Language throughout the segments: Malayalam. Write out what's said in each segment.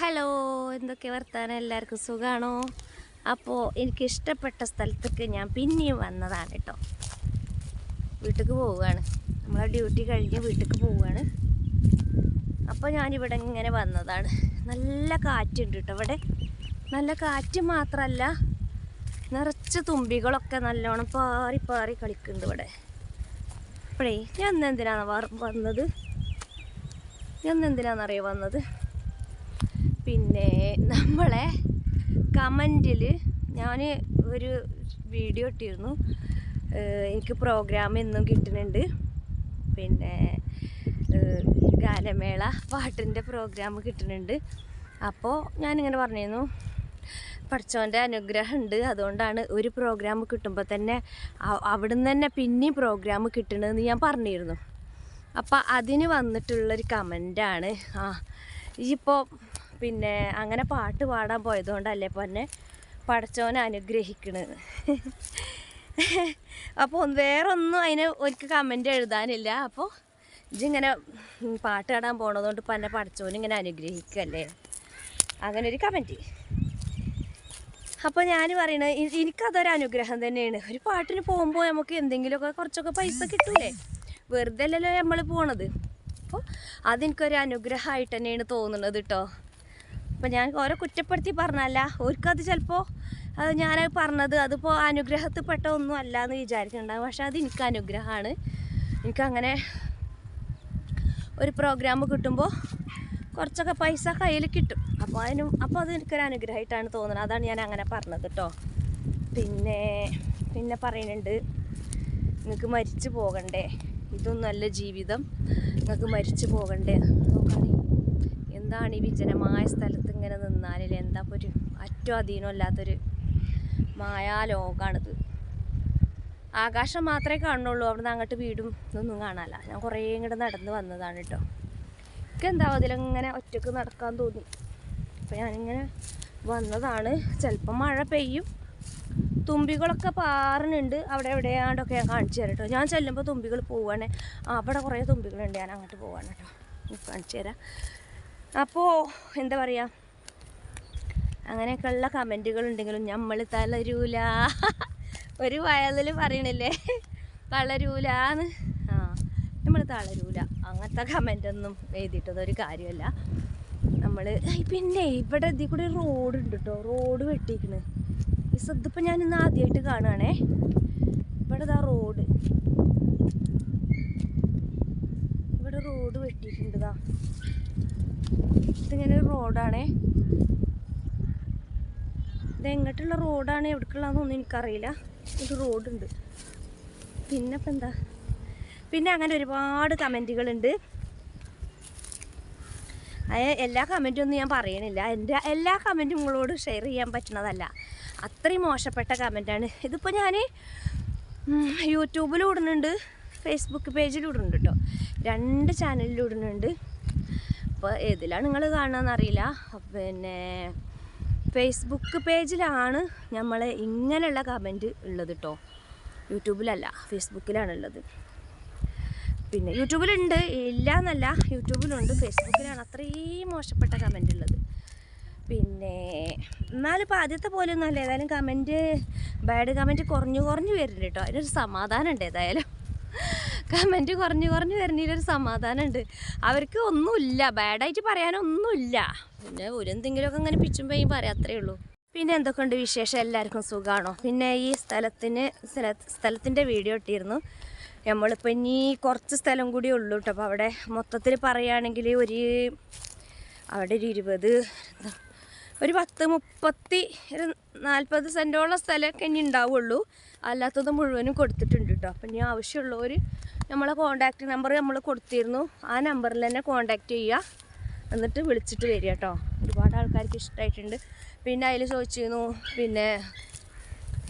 ഹലോ എന്തൊക്കെ വർത്താനം? എല്ലാവർക്കും സുഖമാണോ അപ്പോൾ എനിക്ക് ഇഷ്ടപ്പെട്ട സ്ഥലത്തേക്ക് ഞാൻ പിന്നെയും വന്നതാണ് കേട്ടോ വീട്ടിലേക്ക് പോവുകയാണ്. നമ്മളെ ഡ്യൂട്ടി കഴിഞ്ഞ് വീട്ടിലേക്ക് പോവുകയാണ്. അപ്പോൾ ഞാനിവിടെ ഇങ്ങനെ വന്നതാണ്. നല്ല കാറ്റുണ്ട് കേട്ടോ ഇവിടെ. നല്ല കാറ്റ് മാത്രമല്ല നിറച്ച് തുമ്പികളൊക്കെ നല്ലോണം പാറി പാറി കളിക്കുന്നുണ്ട് ഇവിടെ. അപ്പോഴേ ഞാൻ എന്തിനാണ് വന്നത്? ഞാൻ എന്തിനാണെന്നറിയോ വന്നത്? പിന്നെ നമ്മളെ കമന്റിൽ ഞാൻ ഒരു വീഡിയോ ഇട്ടിരുന്നു. എനിക്ക് പ്രോഗ്രാം എന്നും കിട്ടുന്നുണ്ട്. പിന്നെ ഗാനമേള പാട്ടിന്റെ പ്രോഗ്രാം കിട്ടുന്നുണ്ട്. അപ്പോൾ ഞാനിങ്ങനെ പറഞ്ഞിരുന്നു പഠിച്ചവന്റെ അനുഗ്രഹം ഉണ്ട്. അതുകൊണ്ടാണ് ഒരു പ്രോഗ്രാം കിട്ടുമ്പോൾ തന്നെ അവിടുന്ന് തന്നെ പിന്നെയും പ്രോഗ്രാം കിട്ടണമെന്ന് ഞാൻ പറഞ്ഞിരുന്നു. അപ്പം അതിന് വന്നിട്ടുള്ളൊരു കമന്റാണ് ആ ഇപ്പോൾ പിന്നെ അങ്ങനെ പാട്ട് പാടാൻ പോയതുകൊണ്ടല്ലേ ഇപ്പോൾ എന്നെ പഠിച്ചവനെ അനുഗ്രഹിക്കണത് അപ്പോൾ വേറെ ഒന്നും അതിന് ഒരിക്കൽ കമന്റ് എഴുതാനില്ല. അപ്പോൾ ഇജിങ്ങനെ ഉം, പാട്ട് പാടാൻ പോണതുകൊണ്ട് ഇപ്പം എന്നെ പഠിച്ചവന് ഇങ്ങനെ അനുഗ്രഹിക്കല്ലേ? അങ്ങനെ ഒരു കമന്റ് അപ്പോൾ ഞാൻ പറയണത് എനിക്കതൊരു അനുഗ്രഹം തന്നെയാണ്. ഒരു പാട്ടിന് പോകുമ്പോൾ നമുക്ക് എന്തെങ്കിലുമൊക്കെ കുറച്ചൊക്കെ പൈസ കിട്ടൂലേ? വെറുതെ അല്ലല്ലോ നമ്മൾ പോണത്. അപ്പോൾ അതെനിക്കൊരു അനുഗ്രഹമായിട്ട് തന്നെയാണ് തോന്നുന്നത് കേട്ടോ അപ്പം ഞാൻ ഓരോ കുറ്റപ്പെടുത്തി പറഞ്ഞല്ല. ഓർക്കത് ചിലപ്പോൾ അത് ഞാൻ പറഞ്ഞത് അതിപ്പോൾ അനുഗ്രഹത്തിൽപ്പെട്ട ഒന്നും അല്ല എന്ന് വിചാരിക്കുന്നുണ്ടാകും പക്ഷെ അത് എനിക്ക് അനുഗ്രഹമാണ്. എനിക്കങ്ങനെ ഒരു പ്രോഗ്രാം കിട്ടുമ്പോൾ കുറച്ചൊക്കെ പൈസ കയ്യിൽ കിട്ടും. അപ്പോൾ അതിനും അപ്പോൾ അത് എനിക്കൊരു അനുഗ്രഹമായിട്ടാണ് തോന്നുന്നത്. അതാണ് ഞാൻ അങ്ങനെ പറഞ്ഞത് കേട്ടോ പിന്നെ പിന്നെ പറയുന്നുണ്ട് നിങ്ങൾക്ക് മരിച്ചു പോകണ്ടേ. ഇതൊന്നല്ല ജീവിതം. നിങ്ങൾക്ക് മരിച്ചു പോകണ്ടേ. നോക്കാണേ. എന്താണ് ഈ വിജനമായ സ്ഥലത്ത് ഇങ്ങനെ നിന്നാലിൽ എന്താ ഒരു അറ്റോ അധീനമല്ലാത്തൊരു മായാലോകാണിത്? ആകാശം മാത്രമേ കാണുന്നുള്ളൂ. അവിടുന്ന് അങ്ങോട്ട് വീടും ഇതൊന്നും കാണാല്ല ഞാൻ കുറേ ഇങ്ങോട്ട് നടന്ന് വന്നതാണ് കേട്ടോ എനിക്ക് എന്താ അതിലിങ്ങനെ ഒറ്റയ്ക്ക് നടക്കാൻ തോന്നി. അപ്പം ഞാനിങ്ങനെ വന്നതാണ്. ചിലപ്പോൾ മഴ പെയ്യും. തുമ്പികളൊക്കെ പാറുന്നുണ്ട്. അവിടെ എവിടെയാണ്ടൊക്കെ ഞാൻ കാണിച്ചു തരാം കേട്ടോ ഞാൻ ചെല്ലുമ്പോൾ തുമ്പികൾ പോവാണ്. അവിടെ കുറേ തുമ്പികളുണ്ട്. ഞാൻ അങ്ങോട്ട് പോവാണ് കേട്ടോ കാണിച്ചു തരാം. അപ്പോൾ എന്താ പറയുക അങ്ങനെയൊക്കെയുള്ള കമന്റുകൾ ഉണ്ടെങ്കിലും നമ്മൾ തളരൂല. ഒരു വയലിൽ പറയണില്ലേ? തളരൂലാന്ന്. ആ നമ്മൾ തളരൂല. അങ്ങനത്തെ കമന്റൊന്നും എഴുതിയിട്ടത് ഒരു കാര്യമല്ല നമ്മൾ പിന്നെ ഇവിടെ ഇതിൽ കൂടെ റോഡ് ഉണ്ട് കേട്ടോ റോഡ് വെട്ടിക്കണ്. ഇതിപ്പോൾ ഞാൻ ഇന്ന് ആദ്യമായിട്ട് കാണുകയാണേ ഇവിടെ ഇതാ റോഡ്. ഇവിടെ റോഡ് വെട്ടിയിട്ടുണ്ട് ഇതിങ്ങനെ ഒരു റോഡാണേ. ഇത് എങ്ങോട്ടുള്ള റോഡാണ് എവിടേക്കുള്ളതെന്നൊന്നും എനിക്കറിയില്ല. ഒരു റോഡുണ്ട്. പിന്നെ ഇപ്പം എന്താ പിന്നെ അങ്ങനെ ഒരുപാട് കമന്റുകളുണ്ട്. എല്ലാ കമന്റും ഒന്നും ഞാൻ പറയണില്ല. എന്റെ എല്ലാ കമന്റും നിങ്ങളോട് ഷെയർ ചെയ്യാൻ പറ്റുന്നതല്ല അത്രയും മോശപ്പെട്ട കമന്റാണ്. ഇതിപ്പോൾ ഞാൻ യൂട്യൂബിലും ഇടുന്നുണ്ട്. ഫേസ്ബുക്ക് പേജിലും ഇടുന്നുണ്ട് കേട്ടോ രണ്ട് ചാനലിലും ഇടുന്നുണ്ട്. അപ്പോൾ ഏതിലാണ് നിങ്ങൾ കാണുന്നതെന്ന് അറിയില്ല പിന്നെ ഫേസ്ബുക്ക് പേജിലാണ് നമ്മൾ ഇങ്ങനെയുള്ള കമന്റ് ഉള്ളത് കേട്ടോ യൂട്യൂബിലല്ല ഫേസ്ബുക്കിലാണ് ഉള്ളത് പിന്നെ യൂട്യൂബിലുണ്ട് ഇല്ല എന്നല്ല യൂട്യൂബിലുണ്ട് ഫേസ്ബുക്കിലാണ് അത്രയും മോശപ്പെട്ട കമന്റ് ഉള്ളത്. പിന്നെ എന്നാലും ഇപ്പോൾ ആദ്യത്തെ പോലെ ഒന്നും അല്ല ഏതായാലും കമന്റ് ബാഡ് കമന്റ് കുറഞ്ഞു കുറഞ്ഞു വരുന്നുണ്ട് കേട്ടോ അതിനൊരു സമാധാനം ഉണ്ട് ഏതായാലും. കമന്റ് കുറഞ്ഞു കുറഞ്ഞു വരുന്നതിലൊരു സമാധാനമുണ്ട്. അവർക്ക് ഒന്നുമില്ല. ബാഡായിട്ട് പറയാനൊന്നുമില്ല. പിന്നെ ഒരു എന്തെങ്കിലുമൊക്കെ അങ്ങനെ പിച്ചും പോയി പറയാം അത്രേ ഉള്ളൂ. പിന്നെ എന്തൊക്കെ ഉണ്ട് വിശേഷം? എല്ലാവർക്കും സുഖമാണോ പിന്നെ ഈ സ്ഥലത്തിന് സ്ഥല സ്ഥലത്തിന്റെ വീഡിയോ ഇട്ടിരുന്നു. നമ്മളിപ്പോൾ ഇനി കുറച്ച് സ്ഥലം കൂടി ഉള്ളൂ കേട്ടോ. അപ്പോൾ അവിടെ മൊത്തത്തിൽ പറയുകയാണെങ്കിൽ ഒരു അവിടെ ഒരു ഇരുപത് ഒരു പത്ത് മുപ്പത്തി ഒരു നാൽപ്പത് സെന്റോളം സ്ഥലമൊക്കെ ഇനി ഉണ്ടാവുള്ളൂ. അല്ലാത്തത് മുഴുവനും കൊടുത്തിട്ടുണ്ട് കേട്ടോ അപ്പം ഇനി ആവശ്യമുള്ളവർ നമ്മളെ കോണ്ടാക്ട് നമ്പർ നമ്മൾ കൊടുത്തിരുന്നു. ആ നമ്പറിൽ തന്നെ കോണ്ടാക്ട് ചെയ്യുക. എന്നിട്ട് വിളിച്ചിട്ട് വരിക കേട്ടോ ഒരുപാട് ആൾക്കാർക്ക് ഇഷ്ടമായിട്ടുണ്ട് പിന്നെ അതിൽ ചോദിച്ചിരുന്നു പിന്നെ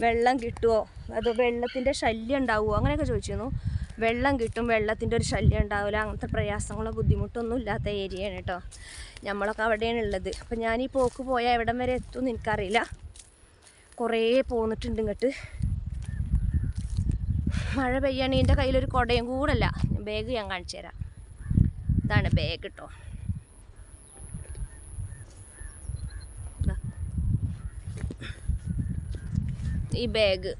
വെള്ളം കിട്ടുമോ അതോ വെള്ളത്തിന്റെ ശല്യം ഉണ്ടാവുമോ അങ്ങനെയൊക്കെ ചോദിച്ചിരുന്നു. വെള്ളം കിട്ടും വെള്ളത്തിന്റെ ഒരു ശല്യം ഉണ്ടാവില്ല അങ്ങനത്തെ പ്രയാസങ്ങളോ ബുദ്ധിമുട്ടൊന്നും ഇല്ലാത്ത ഏരിയയാണ് കേട്ടോ നമ്മളൊക്കെ അവിടെയാണ് ഉള്ളത്. അപ്പം ഞാൻ ഈ പോക്ക് പോയാൽ എവിടം വരെ എത്തുമെന്ന് എനിക്കറിയില്ല. കുറേ പോന്നിട്ടുണ്ട് ഇങ്ങോട്ട്. മഴ പെയ്യണേ എന്റെ കയ്യിലൊരു കുടയും കൂടല്ല. ബാഗ് ഞാൻ കാണിച്ചു തരാം. ഇതാണ് ബാഗ് കേട്ടോ ഈ ബാഗ്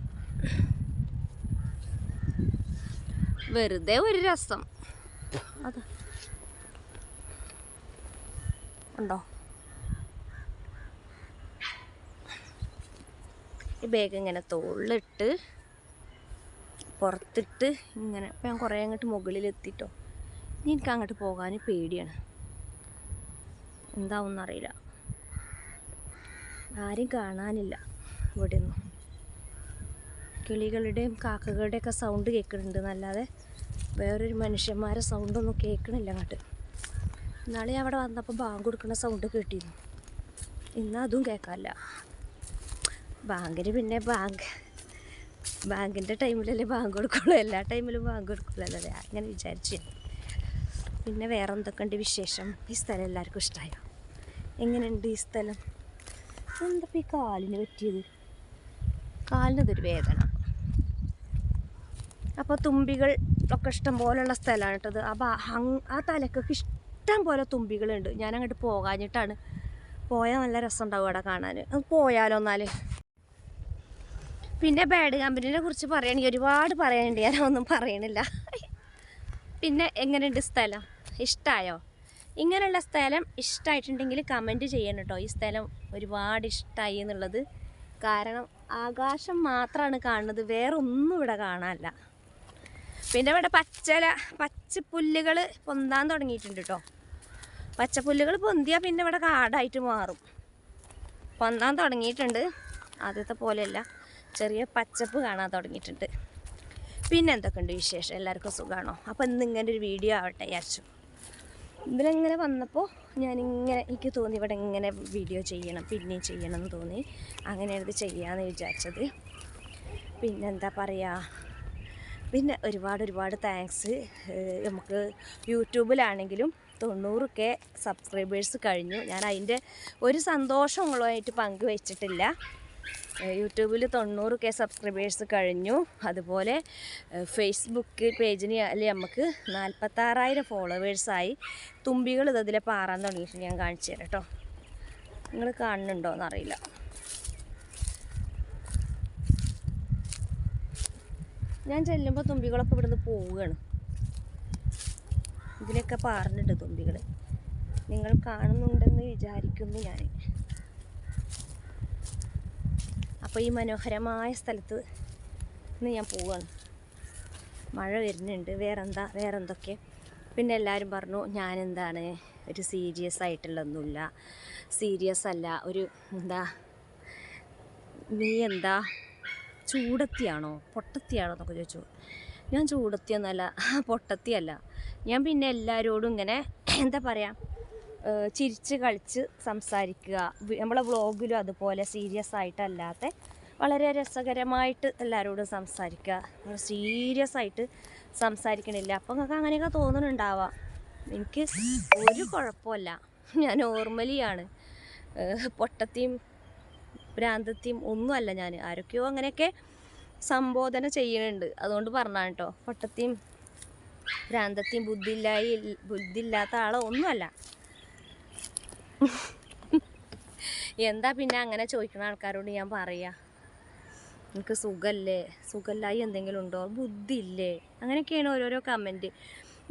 വെറുതെ ഒരു രസം. ഉണ്ടോ? ഈ ബാഗ് ഇങ്ങനെ തോളിലിട്ട് പുറത്തിട്ട് ഇങ്ങനെ ഇപ്പം ഞാൻ കുറേ അങ്ങോട്ട് മുകളിലെത്തിട്ടോ. ഇനി എനിക്ക് അങ്ങോട്ട് പോകാൻ പേടിയാണ്. എന്താവും അറിയില്ല ആരും കാണാനില്ല ഇവിടെ കിളികളുടെയും കാക്കകളുടെയൊക്കെ സൗണ്ട് കേൾക്കുന്നുണ്ട്. എന്നല്ലാതെ വേറൊരു മനുഷ്യന്മാരെ സൗണ്ടൊന്നും കേൾക്കണില്ല അങ്ങോട്ട്. ഇന്നാളെ അവിടെ വന്നപ്പോൾ ബാങ്ക് കൊടുക്കുന്ന സൗണ്ട് കേട്ടിരുന്നു. ഇന്ന് അതും കേൾക്കാമല്ല ബാങ്കിന് പിന്നെ ബാങ്ക് ബാങ്കിന്റെ ടൈമിലല്ലേ ബാങ്ക് കൊടുക്കുള്ളൂ. എല്ലാ ടൈമിലും ബാങ്ക് കൊടുക്കില്ലല്ലോ അങ്ങനെ വിചാരിച്ചു. പിന്നെ വേറെ എന്തൊക്കെയുണ്ട് വിശേഷം? ഈ സ്ഥലം എല്ലാവർക്കും ഇഷ്ടമായോ എങ്ങനെയുണ്ട് ഈ സ്ഥലം? എന്താ ഈ കാലിന് പറ്റിയത്? കാലിനതൊരു വേദന? അപ്പോൾ തുമ്പികൾ ഒക്കെ ഇഷ്ടം പോലെയുള്ള സ്ഥലമാണ് കേട്ടത് അപ്പോൾ ആ തലക്കൊക്കെ ഇഷ്ടം പോലെ തുമ്പികളുണ്ട്. ഞാൻ അങ്ങോട്ട് പോകാഞ്ഞിട്ടാണ്. പോയാൽ നല്ല രസം ഉണ്ടാവും അവിടെ കാണാൻ പോയാലോ എന്നാൽ പിന്നെ ബാഡ് കമ്പനീനെ കുറിച്ച് പറയണെങ്കിൽ ഒരുപാട് പറയാനുണ്ട്. ഞാൻ ഒന്നും പറയണില്ല. പിന്നെ എങ്ങനെയുണ്ട് സ്ഥലം? ഇഷ്ടമായോ ഇങ്ങനെയുള്ള സ്ഥലം ഇഷ്ടമായിട്ടുണ്ടെങ്കിൽ കമന്റ് ചെയ്യണം കേട്ടോ. ഈ സ്ഥലം ഒരുപാട് ഇഷ്ടമായി എന്നുള്ളത്. കാരണം ആകാശം മാത്രമാണ് കാണുന്നത്. വേറെ ഒന്നും ഇവിടെ കാണാനില്ല. പിന്നെ ഇവിടെ പച്ചല പച്ചപ്പുല്ലുകൾ പൊന്താൻ തുടങ്ങിയിട്ടുണ്ട് കേട്ടോ പച്ചപ്പുല്ലുകൾ പൊന്തിയാൽ പിന്നെ ഇവിടെ കാടായിട്ട് മാറും. പൊന്താൻ തുടങ്ങിയിട്ടുണ്ട്. ആദ്യത്തെ പോലെയല്ല. ചെറിയ പച്ചപ്പ് കാണാൻ തുടങ്ങിയിട്ടുണ്ട്. പിന്നെ എന്തൊക്കെയുണ്ട് വിശേഷം? എല്ലാവർക്കും സുഖമാണോ അപ്പോൾ ഇന്ന് ഇങ്ങനെ ഒരു വീഡിയോ ആവട്ടെ വിചാരിച്ചു. ഇതിലിങ്ങനെ വന്നപ്പോൾ ഞാനിങ്ങനെ എനിക്ക് തോന്നി ഇവിടെ ഇങ്ങനെ വീഡിയോ ചെയ്യണം പിന്നെയും ചെയ്യണം എന്ന് തോന്നി. അങ്ങനെയാണ് ഇത് ചെയ്യാമെന്ന് വിചാരിച്ചത്. പിന്നെന്താ പറയുക പിന്നെ ഒരുപാട് ഒരുപാട് താങ്ക്സ് നമുക്ക് യൂട്യൂബിലാണെങ്കിലും തൊണ്ണൂറ് കെ സബ്സ്ക്രൈബേഴ്സ് കഴിഞ്ഞു. ഞാൻ അതിന്റെ ഒരു സന്തോഷങ്ങളുമായിട്ട് പങ്കുവച്ചിട്ടില്ല. ഏഹ് യൂട്യൂബിൽ തൊണ്ണൂറ് കെ സബ്സ്ക്രൈബേഴ്സ് കഴിഞ്ഞു. അതുപോലെ ഫേസ്ബുക്ക് പേജിന് അല്ലെ നമുക്ക് നാൽപ്പത്താറായിരം ഫോളോവേഴ്സായി തുമ്പികൾ ഇതിലെ പാറാൻ തുടങ്ങിയിട്ട് ഞാൻ കാണിച്ചു തരാം കേട്ടോ നിങ്ങൾ കാണുന്നുണ്ടോ ഞാൻ ചെല്ലുമ്പോൾ തുമ്പികളൊക്കെ ഇവിടുന്ന് പോവുകയാണ്. ഇതിലൊക്കെ പാറുന്നുണ്ട് തുമ്പികൾ നിങ്ങൾ കാണുന്നുണ്ടെന്ന് വിചാരിക്കുന്നു ഞാൻ അപ്പോൾ ഈ മനോഹരമായ സ്ഥലത്ത് ഇന്ന് ഞാൻ പോവുകയാണ്. മഴ വരുന്നുണ്ട്. വേറെന്താ? വേറെന്തൊക്കെ? പിന്നെ എല്ലാവരും പറഞ്ഞു ഞാനെന്താണ്? ഒരു സീരിയസ് ആയിട്ടുള്ളതൊന്നുമില്ല സീരിയസ് അല്ല. ഒരു എന്താ? നീ എന്താ? ചൂടത്തിയാണോ? പൊട്ടത്തിയാണോ എന്നൊക്കെ ചോദിച്ചു. ഞാൻ ചൂടത്തിയൊന്നല്ല പൊട്ടത്തിയല്ല. ഞാൻ പിന്നെ എല്ലാവരോടും ഇങ്ങനെ എന്താ പറയുക ചിരിച്ച് കളിച്ച് സംസാരിക്കുക. നമ്മളെ വ്ളോഗിലും അതുപോലെ സീരിയസ് ആയിട്ടല്ലാത്ത വളരെ രസകരമായിട്ട് എല്ലാവരോടും സംസാരിക്കുക. സീരിയസ് ആയിട്ട് സംസാരിക്കണില്ല. അപ്പം നിങ്ങൾക്ക് അങ്ങനെയൊക്കെ തോന്നുന്നുണ്ടാവാം എനിക്ക് ഒരു കുഴപ്പമില്ല. ഞാൻ നോർമലിയാണ്. പൊട്ടത്തിയും ഭ്രാന്തത്തിയും ഒന്നുമല്ല ഞാൻ ആരൊക്കെയോ അങ്ങനെയൊക്കെ സംബോധന ചെയ്യുന്നുണ്ട് അതുകൊണ്ട് പറഞ്ഞാണ് കേട്ടോ പൊട്ടത്തിയും ഭ്രാന്തത്തിയും ബുദ്ധിയില്ലായി ബുദ്ധിയില്ലാത്ത ആളോ ഒന്നുമല്ല. എന്താ പിന്നെ അങ്ങനെ ചോദിക്കുന്ന ആൾക്കാരോട് ഞാൻ പറയാ. എനിക്ക് സുഖല്ലേ? സുഖല്ലായി എന്തെങ്കിലും ഉണ്ടോ? ബുദ്ധി ഇല്ലേ അങ്ങനെയൊക്കെയാണ് ഓരോരോ കമന്റ്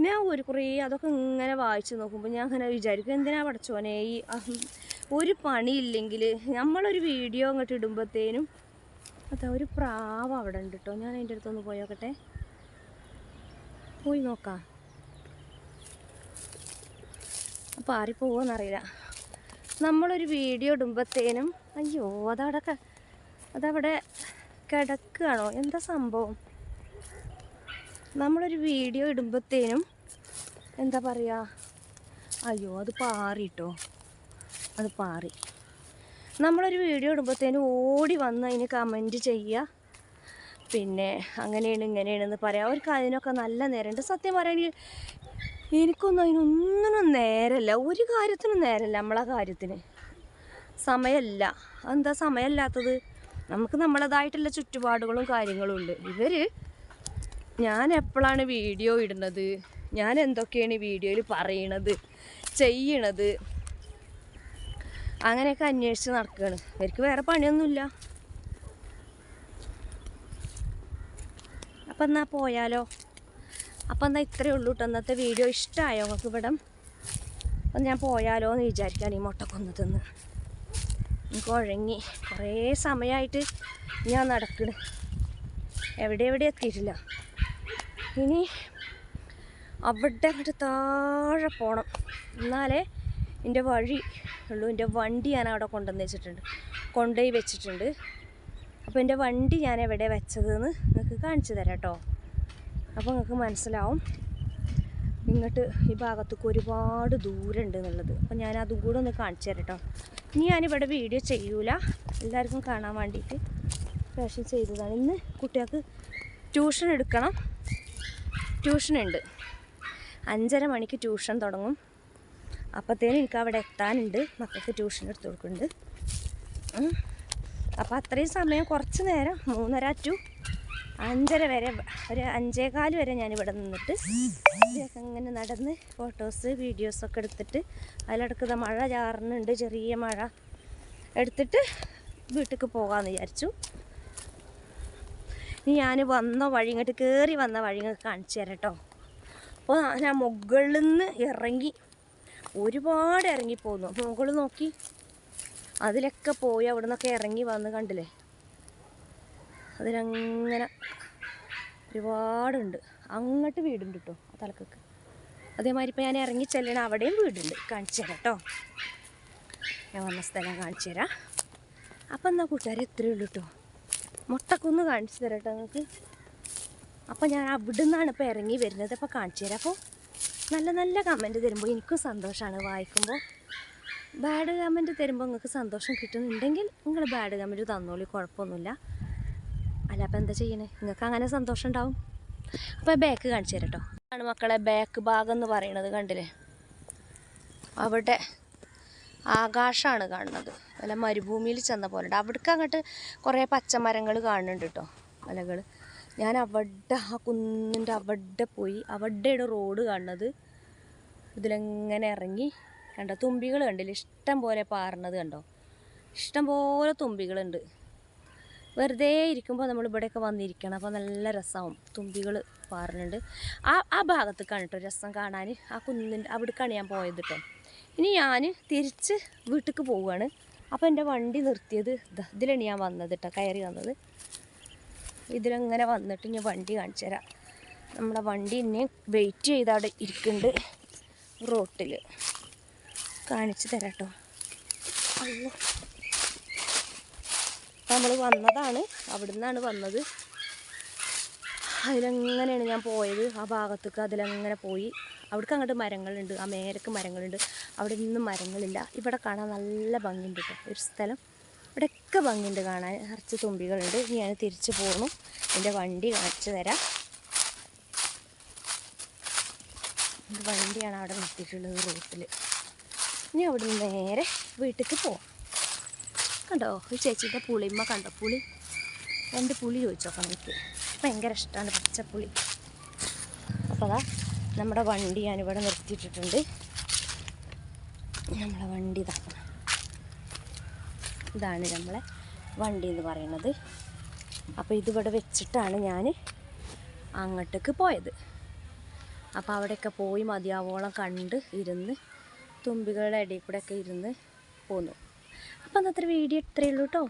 ഞാൻ ഒരു കുറേ അതൊക്കെ ഇങ്ങനെ വായിച്ചു നോക്കുമ്പോൾ ഞാൻ അങ്ങനെ വിചാരിക്കും എന്തിനാ പഠിച്ചോനെ ഈ ഒരു പണിയില്ലെങ്കിൽ നമ്മളൊരു വീഡിയോ അങ്ങോട്ട് ഇടുമ്പോഴത്തേനും അതാ ഒരു പ്രാവ് അവിടെ ഉണ്ട് കേട്ടോ ഞാൻ അതിന്റെ അടുത്തൊന്ന് പോയി നോക്കട്ടെ. പോയി നോക്കാം. അപ്പോൾ പോവെന്നറിയില്ല നമ്മളൊരു വീഡിയോ ഇടുമ്പോഴത്തേനും അയ്യോ അതവിടെ അതവിടെ കിടക്കുകയാണോ എന്താ സംഭവം? നമ്മളൊരു വീഡിയോ ഇടുമ്പോഴത്തേനും എന്താ പറയുക അയ്യോ അത് പാറിട്ടോ. അത് പാറി. നമ്മളൊരു വീഡിയോ ഇടുമ്പോഴത്തേനും ഓടി വന്ന് അതിന് കമന്റ് ചെയ്യുക. പിന്നെ അങ്ങനെയാണ് ഇങ്ങനെയാണെന്ന് പറയാം. അവർക്ക് അതിനൊക്കെ നല്ല നേരമുണ്ട്. സത്യം പറയുകയാണെങ്കിൽ എനിക്കൊന്നും അതിനൊന്നിനും നേരമല്ല. ഒരു കാര്യത്തിനും നേരമല്ല നമ്മളെ കാര്യത്തിന്. സമയമല്ല. എന്താ സമയമല്ലാത്തത്? നമുക്ക് നമ്മളതായിട്ടുള്ള ചുറ്റുപാടുകളും കാര്യങ്ങളും ഉണ്ട്. ഇവർ ഞാൻ എപ്പോഴാണ് വീഡിയോ ഇടുന്നത്? ഞാൻ എന്തൊക്കെയാണ് വീഡിയോയിൽ പറയണത്? ചെയ്യണത്? അങ്ങനെയൊക്കെ അന്വേഷിച്ച് നടക്കുകയാണ് ഇവർക്ക് വേറെ പണിയൊന്നുമില്ല. അപ്പം എന്നാൽ പോയാലോ? അപ്പം എന്നാൽ ഇത്രയേ ഉള്ളൂ കേട്ടോ അന്നത്തെ വീഡിയോ ഇഷ്ടമായോ നമുക്ക് ഇവിടെ? അപ്പം ഞാൻ പോയാലോ എന്ന് വിചാരിക്കാൻ ഈ മുട്ടക്കൊന്ന് തിന്ന് എനിക്ക് ഉഴങ്ങി. കുറേ സമയമായിട്ട് ഞാൻ നടക്കണ്. എവിടെ എവിടെ എത്തിയിട്ടില്ല. ഇനി അവിടെ അങ്ങോട്ട് താഴെ പോകണം എന്നാലേ എന്റെ വഴി ഉള്ളൂ എന്റെ വണ്ടി ഞാൻ അവിടെ കൊണ്ടുവന്ന് വെച്ചിട്ടുണ്ട്. കൊണ്ടുപോയി വെച്ചിട്ടുണ്ട്. അപ്പോൾ എന്റെ വണ്ടി ഞാൻ എവിടെ വെച്ചതെന്ന് നിങ്ങൾക്ക് കാണിച്ചു തരാം കേട്ടോ. അപ്പോൾ നിങ്ങൾക്ക് മനസ്സിലാവും. ഇങ്ങോട്ട് ഈ ഭാഗത്തേക്ക് ഒരുപാട് ദൂരം ഉണ്ട് എന്നുള്ളത്. അപ്പോൾ ഞാൻ അതും കൂടെ ഒന്ന് കാണിച്ചു തരാം കേട്ടോ. ഇനി ഞാനിവിടെ വീഡിയോ ചെയ്യൂല. എല്ലാവർക്കും കാണാൻ വേണ്ടിയിട്ട് ഫാഷൻ ചെയ്തതാണ്. ഇന്ന് കുട്ടികൾക്ക് ട്യൂഷൻ എടുക്കണം. ട്യൂഷനുണ്ട്. അഞ്ചര മണിക്ക് ട്യൂഷൻ തുടങ്ങും. അപ്പോഴത്തേനും എനിക്ക് അവിടെ എത്താനുണ്ട്. മക്കൾക്ക് ട്യൂഷൻ എടുത്ത് കൊടുക്കുന്നുണ്ട്. അപ്പോൾ അത്രയും സമയം കുറച്ച് നേരം മൂന്നര ടു അഞ്ചര വരെ ഒരു അഞ്ചേകാൽ വരെ ഞാൻ ഇവിടെ നിന്നിട്ട് ഇങ്ങനെ നടന്ന് ഫോട്ടോസ് വീഡിയോസൊക്കെ എടുത്തിട്ട് അതിലടക്ക മഴ ചാറുന്നുണ്ട് ചെറിയ മഴ എടുത്തിട്ട് വീട്ടിലേക്ക് പോകാമെന്ന് വിചാരിച്ചു. ഇനി ഞാൻ വന്ന വഴി ഇങ്ങോട്ട് കയറി വന്ന വഴി കാണിച്ചു തരാം കേട്ടോ അപ്പോൾ ഞാൻ മുകളിൽ നിന്ന് ഇറങ്ങി ഒരുപാട് ഇറങ്ങിപ്പോന്നു. മുകളിൽ നോക്കി. അതിലൊക്കെ പോയി അവിടെ നിന്നൊക്കെ ഇറങ്ങി വന്ന് കണ്ടില്ലേ? അതിലങ്ങനെ ഒരുപാടുണ്ട്. അങ്ങോട്ട് വീടുണ്ട് കേട്ടോ തലക്കൊക്കെ. അതേമാതിരി ഇപ്പോൾ ഞാൻ ഇറങ്ങി ചെല്ലണ അവിടെയും വീടുണ്ട്. കാണിച്ചു തരാം കേട്ടോ ഞാൻ വന്ന സ്ഥലം കാണിച്ചു തരാം. അപ്പം എന്നാൽ കൂട്ടുകാരെ ഇത്രയേ ഉള്ളൂ കേട്ടോ മുട്ടക്കൊന്ന് കാണിച്ചു തരാം കേട്ടോ നിങ്ങൾക്ക്. അപ്പം ഞാൻ അവിടെ നിന്നാണ് ഇറങ്ങി വരുന്നത്. അപ്പോൾ കാണിച്ചു തരാം. അപ്പോൾ നല്ല നല്ല കമന്റ് തരുമ്പോൾ എനിക്കും സന്തോഷമാണ് വായിക്കുമ്പോൾ ബാഡ് കമന്റ് തരുമ്പോൾ നിങ്ങൾക്ക് സന്തോഷം കിട്ടുന്നുണ്ടെങ്കിൽ നിങ്ങൾ ബാഡ് കമന്റ് തന്നോളി കുഴപ്പമൊന്നുമില്ല അല്ല അപ്പോൾ എന്താ ചെയ്യണേ? നിങ്ങൾക്ക് അങ്ങനെ സന്തോഷം ഉണ്ടാവും? അപ്പോൾ ബാക്ക് കാണിച്ചു തരാം കേട്ടോ ആണ് മക്കളെ ബാക്ക് ഭാഗം എന്ന് പറയണത് കണ്ടില്ലേ? അവിടെ ആകാശമാണ് കാണുന്നത്. അല്ല മരുഭൂമിയിൽ ചെന്ന പോലെ ഉണ്ട് അവിടേക്ക് അങ്ങോട്ട് കുറേ പച്ചമരങ്ങൾ കാണുന്നുണ്ട് കേട്ടോ മലകൾ ഞാൻ അവിടെ ആ കുന്നിന്റെ അവിടെ പോയി. അവിടെയാണ് റോഡ് കാണുന്നത്. ഇതിലെങ്ങനെ ഇറങ്ങി? കണ്ടോ? തുമ്പികൾ കണ്ടില്ല? ഇഷ്ടം പോലെ പാറുന്നത് കണ്ടോ? ഇഷ്ടം പോലെ തുമ്പികളുണ്ട്. വെറുതെ ഇരിക്കുമ്പോൾ നമ്മൾ ഇവിടെയൊക്കെ വന്നിരിക്കണം. അപ്പോൾ നല്ല രസമാവും. തുമ്പികൾ പാറുന്നുണ്ട് ആ ആ ഭാഗത്തേക്കാണ് കേട്ടോ രസം കാണാൻ ആ കുന്നിന്റെ അവിടേക്കാണ് ഞാൻ പോയത് കേട്ടോ ഇനി ഞാൻ തിരിച്ച് വീട്ടിലേക്ക് പോവുകയാണ് അപ്പോൾ എന്റെ വണ്ടി നിർത്തിയത് ഇതിലാണ് ഞാൻ വന്നത് കേട്ടോ കയറി വന്നത്. ഇതിലങ്ങനെ വന്നിട്ട് ഞാൻ വണ്ടി കാണിച്ചു തരാം. നമ്മുടെ വണ്ടി ഇന്നെ വെയിറ്റ് ചെയ്ത് ഇരിക്കുന്നുണ്ട്. റോട്ടിൽ കാണിച്ചു തരാം കേട്ടോ അയ്യോ നമ്മൾ വന്നതാണ്. അവിടെ നിന്നാണ് വന്നത്. അതിലങ്ങനെയാണ് ഞാൻ പോയത്. ആ ഭാഗത്തേക്ക് അതിലങ്ങനെ പോയി. അവിടേക്ക് അങ്ങോട്ട് മരങ്ങളുണ്ട്. ആ മേലക്ക് മരങ്ങളുണ്ട്. അവിടെ നിന്നും മരങ്ങളില്ല. ഇവിടെ കാണാൻ നല്ല ഭംഗിയുണ്ട് കേട്ടോ ഒരു സ്ഥലം. ഇവിടെയൊക്കെ ഭംഗിയുണ്ട് കാണാൻ. നിറച്ച് തുമ്പികളുണ്ട്. ഇനി ഞാൻ തിരിച്ചു പോകണു എന്റെ വണ്ടി കാണിച്ചു തരാം. വണ്ടിയാണ് അവിടെ നിർത്തിയിട്ടുള്ളത് റോട്ടിൽ ഇനി അവിടെ നിന്ന് നേരെ വീട്ടിലേക്ക് പോവാം. കണ്ടോ? ഈ ചേച്ചിന്റെ പുളിമ്മ കണ്ടോ? പുളി. രണ്ട് പുളി ചോദിച്ചോക്കാം എനിക്ക്. ഭയങ്കര ഇഷ്ടമാണ് പച്ചപ്പുളി. അപ്പോൾ അതാ നമ്മുടെ വണ്ടി ഞാനിവിടെ നിർത്തിയിട്ടിട്ടുണ്ട്. നമ്മളെ വണ്ടി ഇതാ ഇതാണ് നമ്മളെ വണ്ടി എന്ന് പറയുന്നത്. അപ്പോൾ ഇതിവിടെ വെച്ചിട്ടാണ് ഞാൻ അങ്ങോട്ടേക്ക് പോയത്. അപ്പോൾ അവിടെയൊക്കെ പോയി മതിയാവോളം കണ്ട് ഇരുന്ന് തുമ്പികളുടെ ഇടയിൽ കൂടെയൊക്കെ ഇരുന്ന് പോന്നു. അപ്പോൾ അന്നത്തെ വീഡിയോ ഇത്രയേ ഉള്ളൂ കേട്ടോ.